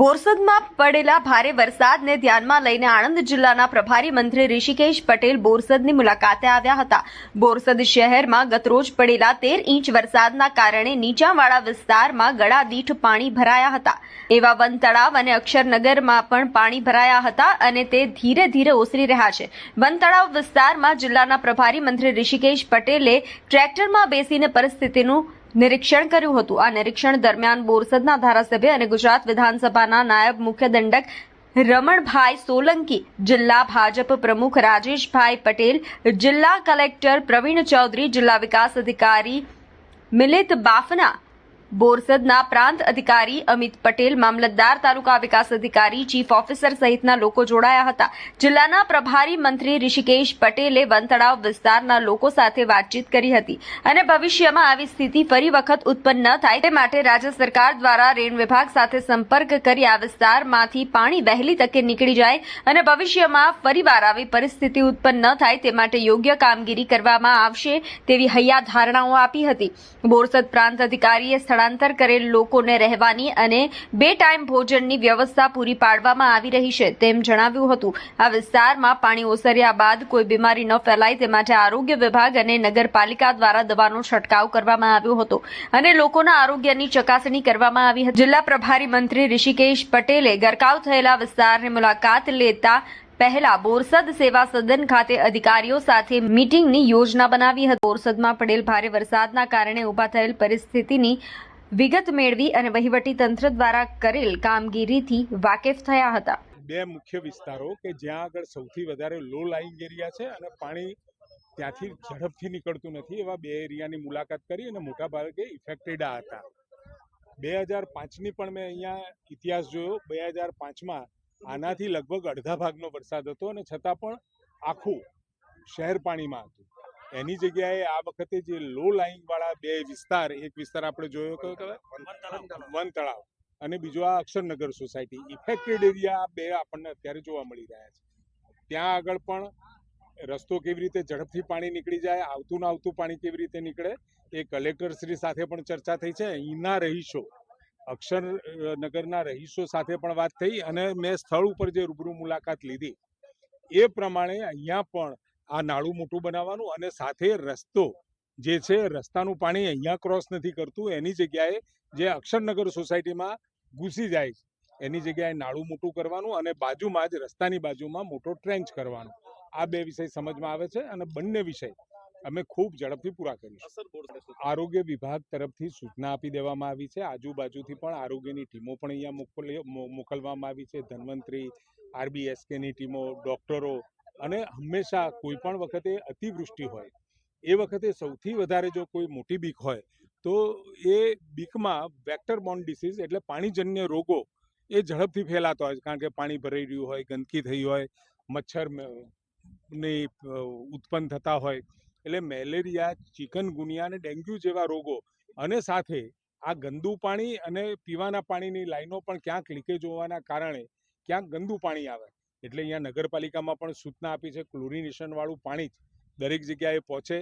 બોરસદમાં પડેલા ભારે વરસાદને ધ્યાનમાં લઈને આણંદ જિલ્લાના પ્રભારી મંત્રી ઋષિકેશ પટેલ બોરસદની મુલાકાતે આવ્યા હતા. બોરસદ શહેરમાં ગતરોજ પડેલા તેર ઇંચ વરસાદના કારણે નીચાણવાળા વિસ્તારમાં ગળાદીઠ પાણી ભરાયા હતા. એવા વન તળાવ અને અક્ષરનગરમાં પણ પાણી ભરાયા હતા અને તે ધીરે ધીરે ઓસરી રહ્યા છે. વન તળાવ વિસ્તારમાં જિલ્લાના પ્રભારી મંત્રી ઋષિકેશ પટેલે ટ્રેક્ટરમાં બેસીને પરિસ્થિતિનું નિરીક્ષણ કર્યું હતું. આ નિરીક્ષણ દરમિયાન બોરસદના ધારાસભ્ય અને ગુજરાત વિધાનસભાના નાયબ મુખ્ય દંડક રમણભાઈ સોલંકી, જિલ્લા ભાજપ પ્રમુખ રાજેશભાઈ પટેલ, જિલ્લા કલેક્ટર પ્રવીણ ચૌધરી, જિલ્લા વિકાસ અધિકારી મિલિત બાફના બોરસદના પ્રાંત અધિકારી અમિત પટેલ, મામલતદાર, તાલુકા વિકાસ અધિકારી, ચીફ ઓફિસર સહિતના લોકો જોડાયા હતા. જિલ્લાના પ્રભારી મંત્રી ઋષિકેશ પટેલે વનતળાવ વિસ્તારના લોકો સાથે વાતચીત કરી હતી અને ભવિષ્યમાં આવી સ્થિતિ ફરી વખત ઉત્પન્ન ન થાય તે માટે રાજ્ય સરકાર દ્વારા રેણ વિભાગ સાથે સંપર્ક કરી આ વિસ્તારમાંથી પાણી વહેલી તકે નીકળી જાય અને ભવિષ્યમાં ફરીવાર આવી પરિસ્થિતિ ઉત્પન્ન ન થાય તે માટે યોગ્ય કામગીરી કરવામાં આવશે તેવી હૈયા ધારણાઓ આપી હતી. બોરસદ પ્રાંત અધિકારીએ સ્થળાંતર કરેલ લોકોને રહેવાની અને બે ટાઈમ ભોજનની વ્યવસ્થા પૂરી પાડવામાં આવી રહી છે તેમ જણાવ્યું હતું. આ વિસ્તારમાં પાણી ઓસર્યા બાદ કોઈ બીમારી ન ફેલાય તે માટે આરોગ્ય વિભાગ અને નગરપાલિકા દ્વારા દવાનો છંટકાવ કરવામાં આવ્યો હતો અને લોકોના આરોગ્યની ચકાસણી કરવામાં આવી હતી. જિલ્લા પ્રભારી મંત્રી ઋષિકેશ પટેલે ગરકાવ થયેલા વિસ્તારની મુલાકાત લેતા પહેલા બોરસદ સેવા સદન ખાતે અધિકારીઓ સાથે મીટિંગની યોજના બનાવી હતી. બોરસદમાં પડેલ ભારે વરસાદના કારણે ઊભા થયેલ પરિસ્થિતિની વિગત મેળવી અને વહીવટી તંત્ર દ્વારા કરેલ કામગીરીથી વાકેફ થયા હતા. બે મુખ્ય વિસ્તારો કે જ્યાં આગળ સૌથી વધારે લો લાઇંગ એરિયા છે અને પાણી ત્યાંથી ઝડપથી નીકળતું નથી એવા બે એરિયાની મુલાકાત કરી અને મોટા ભાગે ઇફેક્ટેડ હતા. બે હજાર પાંચની પણ મેં અહીંયા ઇતિહાસ જોયો. બે હજાર પાંચમાં આનાથી લગભગ અડધા ભાગનો વરસાદ હતો અને છતાં પણ આખું શહેર પાણીમાં હતું. એની જગ્યાએ આ વખતે જે લો લાઇંગ વાળા બે વિસ્તાર, એક વિસ્તાર આપણે જોયો કયો કહેવાય વન તળાવ. અને બીજો આ અક્ષરનગર સોસાયટી ઇફેક્ટેડ એરિયા બે આપણને અત્યારે જોવા મળી રહ્યા છે. ત્યાં આગળ પણ રસ્તો કેવી રીતે ઝડપથી પાણી નીકળી જાય, આવતું ને આવતું પાણી કેવી રીતે નીકળે, એ કલેક્ટરશ્રી સાથે પણ ચર્ચા થઈ છે. અહીંના રહીશો, અક્ષરનગરના રહીશો સાથે પણ વાત થઈ અને મેં સ્થળ ઉપર જે રૂબરૂ મુલાકાત લીધી, એ પ્રમાણે અહીંયા પણ આ નાળું મોટું બનાવવાનું અને સાથે રસ્તો જે છે રસ્તાનું પાણી અહીંયા ક્રોસ નથી કરતું એની જગ્યાએ જે અક્ષરનગર સોસાયટીમાં ઘૂસી જાય છે એની જગ્યાએ નાળું મોટું કરવાનું અને બાજુમાં જ રસ્તાની બાજુમાં મોટો ટ્રેન્ચ કરવાનો. આ બે વિષય સમજમાં આવે છે અને બંને વિષય અમે ખૂબ ઝડપથી પૂરા કરીશું. આરોગ્ય વિભાગ તરફથી સૂચના આપી દેવામાં આવી છે. આજુબાજુથી પણ આરોગ્યની ટીમો પણ અહીંયા મોકલી મોકલવામાં આવી છે. ધન્વંતરી આરબીએસકેની ટીમો ડોક્ટરો અને હંમેશા કોઈ પણ વખતે અતિવૃષ્ટિ હોય, એ વખતે સૌથી વધારે જો કોઈ મોટી બીક હોય, તો એ બીકમાં વેક્ટર બોર્ન ડિસીઝ એટલે પાણીજન્ય રોગો એ ઝડપથી ફેલાતા હોય છે. કારણ કે પાણી ભરાઈ રહ્યું હોય, ગંદકી થઈ હોય, મચ્છર ઉત્પન્ન થતા હોય, એટલે મેલેરિયા ચિકનગુનિયા અને ડેન્ગ્યુ જેવા રોગો અને સાથે આ ગંદુ પાણી અને પીવાના પાણીની લાઈનો પણ ક્યાંક લીકેજ હોવાના કારણે ક્યાંક ગંદુ પાણી આવે. એટલે અહીંયા નગરપાલિકામાં પણ સૂચના આપી છે ક્લોરિનેશન વાળું પાણી જ દરેક જગ્યાએ પહોંચે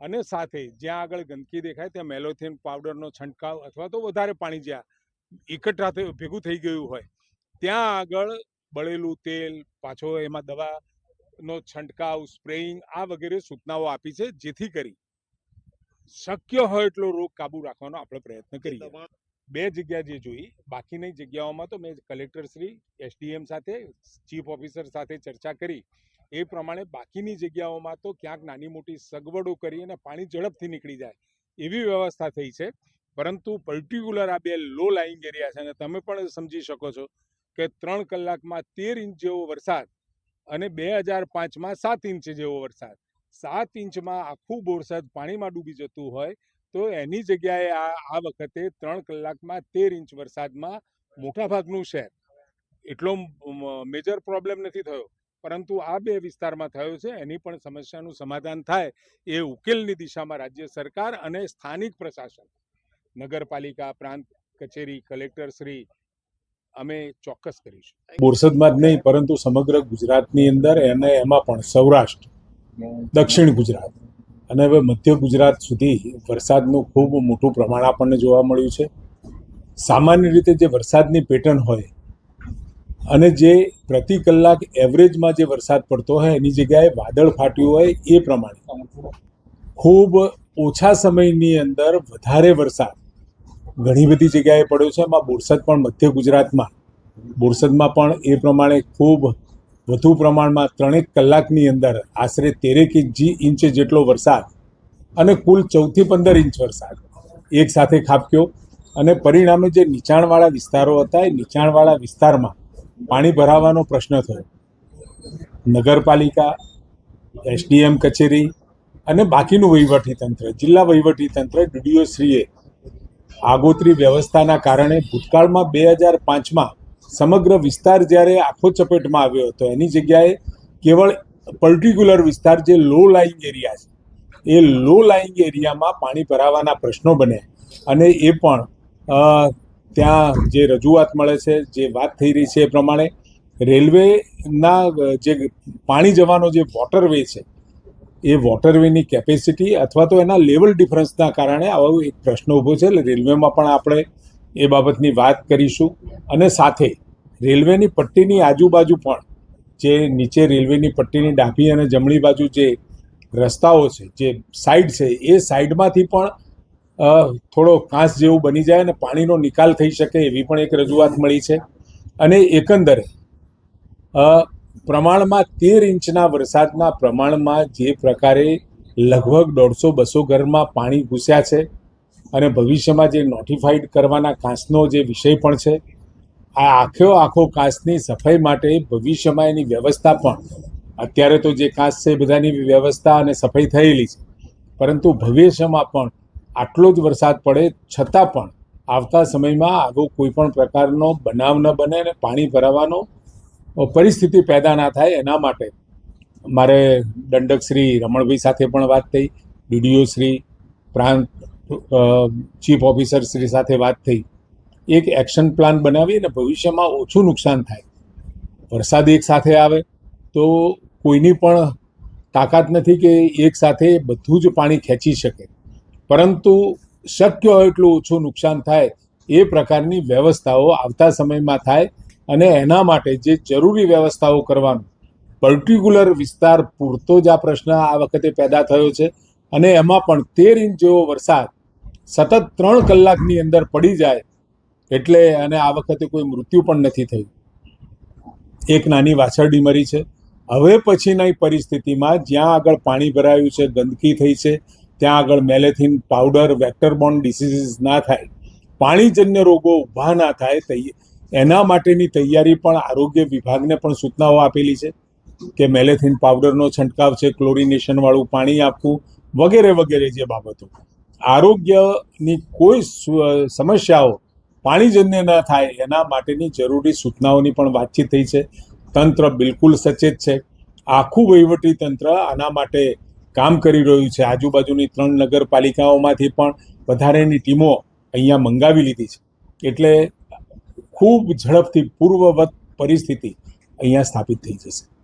અને સાથે જ્યાં આગળ ગંદકી દેખાય ત્યાં મેલોથીન પાવડરનો છંટકાવ અથવા તો વધારે પાણી જ્યાં એકઠા થઈ ભેગું થઈ ગયું હોય, ત્યાં આગળ બળેલું તેલ, પાછો એમાં દવાનો છંટકાવ, સ્પ્રેઇંગ આ વગેરે સૂચનાઓ આપી છે, જેથી કરી શક્ય હોય એટલો રોગ કાબુ રાખવાનો આપણે પ્રયત્ન કરીએ. બે જગ્યા જે જોઈ, બાકીની જગ્યાઓમાં તો મેં કલેક્ટર શ્રી, એસડીએમ સાથે, ચીફ ઓફિસર સાથે ચર્ચા કરી. એ પ્રમાણે બાકીની જગ્યાઓમાં તો ક્યાંક નાની મોટી સગવડો કરી અને પાણી ઝડપથી નીકળી જાય એવી વ્યવસ્થા થઈ છે. પરંતુ પર્ટિક્યુલર આ બે લો લાઇંગ એરિયા છે અને તમે પણ સમજી શકો છો કે ત્રણ કલાકમાં તેર ઇંચ જેવો વરસાદ અને બે હજાર પાંચમાં સાત ઇંચ જેવો વરસાદ. સાત ઇંચમાં આખું બોરસદ પાણીમાં ડૂબી જતું હોય તો એની જગ્યાએ આ આ વખતે ત્રણ કલાકમાં તેર ઇંચ વરસાદમાં મોટાભાગનું શહેર. એટલો મેજર પ્રોબ્લેમ નથી થયો. પરંતુ આ બે વિસ્તારમાં થયો છે, એની પણ સમસ્યાનું સમાધાન થાય એ ઉકેલની દિશામાં રાજ્ય સરકાર અને સ્થાનિક પ્રશાસન. નગરપાલિકા, પ્રાંત કચેરી, કલેક્ટર શ્રી, અમે ચોક્કસ કરીશું. બોરસદમાં જ નહીં, પરંતુ સમગ્ર ગુજરાતની અંદર અને એમાં પણ સૌરાષ્ટ્ર, દક્ષિણ ગુજરાત. અને હવે મધ્ય ગુજરાત સુધી વરસાદનું ખૂબ મોટું પ્રમાણ આપણને જોવા મળ્યું છે. સામાન્ય રીતે જે વરસાદની પેટર્ન હોય અને જે પ્રતિ કલાક એવરેજમાં જે વરસાદ પડતો હોય, એની જગ્યાએ વાદળ ફાટ્યું હોય, એ પ્રમાણે. ખૂબ ઓછા સમયની અંદર વધારે વરસાદ ઘણી બધી જગ્યાએ પડ્યો છે. એમાં બોરસદ પણ મધ્ય ગુજરાતમાં, બોરસદમાં પણ એ પ્રમાણે ખૂબ વધુ પ્રમાણમાં ત્રણેક કલાકની અંદર આશરે તેરેક જી ઇંચ જેટલો વરસાદ અને કુલ ચૌદથી પંદર ઇંચ વરસાદ એક સાથે ખાબક્યો. અને પરિણામે જે નીચાણવાળા વિસ્તારો હતા, એ નીચાણવાળા વિસ્તારમાં પાણી ભરાવાનો પ્રશ્ન થયો. નગરપાલિકા, એસડીએમ કચેરી અને બાકીનું વહીવટી તંત્ર, જિલ્લા વહીવટી તંત્ર, ડીડીઓ શ્રીએ આગોતરી વ્યવસ્થાના કારણે ભૂતકાળમાં બે હજાર પાંચમાં સમગ્ર વિસ્તાર જ્યારે આખો ચપેટમાં આવ્યો હતો, એની જગ્યાએ કેવળ પર્ટિક્યુલર વિસ્તાર જે લો લાઇંગ એરિયા છે, એ લો લાઇંગ એરિયામાં પાણી ભરાવાના પ્રશ્નો બને અને એ પણ ત્યાં જે રજૂઆત મળે છે, જે વાત થઈ રહી છે એ પ્રમાણે, રેલવેના જે પાણી જવાનો જે વોટરવે છે, એ વોટરવેની કેપેસિટી અથવા તો એના લેવલ ડિફરન્સના કારણે આવો એક પ્રશ્ન ઊભો છે. એટલે રેલવેમાં પણ આપણે એ બાબતની વાત કરીશું. અને સાથે રેલવેની પટ્ટીની આજુબાજુ પણ જે નીચે રેલવેની પટ્ટીની ડાબી અને જમણી બાજુ જે રસ્તાઓ છે, જે સાઈડ છે, એ સાઈડમાંથી પણ થોડો કાંસ જેવું બની જાય અને પાણીનો નિકાલ થઈ શકે એવી પણ એક રજૂઆત મળી છે. અને એકંદરે પ્રમાણમાં તેર ઇંચના વરસાદના પ્રમાણમાં જે પ્રકારે લગભગ દોઢસો બસો ઘરમાં પાણી ઘૂસ્યા છે. અને ભવિષ્યમાં જે નોટિફાઈડ કરવાના કાંસનો જે વિષય પણ છે, આ આખો આખો કાંસની સફાઈ માટે ભવિષ્યમાં એની વ્યવસ્થા પણ, અત્યારે તો જે કાંસ છે બધાની વ્યવસ્થા અને સફાઈ થયેલી છે, પરંતુ ભવિષ્યમાં પણ આટલો જ વરસાદ પડે છતાં પણ આવતા સમયમાં આવો કોઈ પણ પ્રકારનો બનાવ ન બને અને પાણી ભરાવાનો પરિસ્થિતિ પેદા ના થાય એના માટે મારે દંડક શ્રી રમણભાઈ સાથે પણ વાત થઈ, ડીડીઓ શ્રી પ્રાંત ચીફ ઓફિસર શ્રી સાથે વાત થઈ. એક એક્શન પ્લાન બનાવી અને ભવિષ્યમાં ઓછું નુકસાન થાય. વરસાદ એક સાથે આવે તો કોઈની પણ તાકાત નથી કે એક સાથે બધું જ પાણી ખેંચી શકે. પરંતુ શક્ય હોય એટલું ઓછું નુકસાન થાય એ પ્રકારની વ્યવસ્થાઓ આવતા સમયમાં થાય અને એના માટે જે જરૂરી વ્યવસ્થાઓ કરવાનું. પર્ટિક્યુલર વિસ્તાર પૂરતો જ આ પ્રશ્ન આ વખતે પેદા થયો છે અને એમાં પણ તેર ઇંચ જેવો વરસાદ સતત ત્રણ કલાકની અંદર પડી જાય એટલે અને આ વખતે કોઈ મૃત્યુ પણ નથી થયું. એક નાની વાછરડી મરી છે. હવે પછીની પરિસ્થિતિમાં જ્યાં આગળ પાણી ભરાયું છે, ગંદકી થઈ છે, ત્યાં આગળ મેલેથિન પાવડર, વેક્ટરબોર્ન ડિસીઝીસ ના થાય, પાણીજન્ય રોગો ઊભા ના થાય એના માટેની તૈયારી પણ આરોગ્ય વિભાગને પણ સૂચનાઓ આપેલી છે કે મેલેથિન પાવડરનો છંટકાવ છે, ક્લોરિનેશનવાળું પાણી આપવું વગેરે વગેરે જે બાબતો. આરોગ્યની કોઈ સમસ્યાઓ પાણીજન્ય ન થાય એના માટેની જરૂરી સૂચનાઓની પણ વાતચીત થઈ છે. તંત્ર બિલકુલ સચેત છે. આખું વહીવટી તંત્ર આના માટે કામ કરી રહ્યું છે. આજુબાજુની ત્રણ નગરપાલિકાઓમાંથી પણ વધારેની ટીમો અહીંયા મંગાવી લીધી છે. એટલે ખૂબ ઝડપથી પૂર્વવત પરિસ્થિતિ અહીંયા સ્થાપિત થઈ જશે.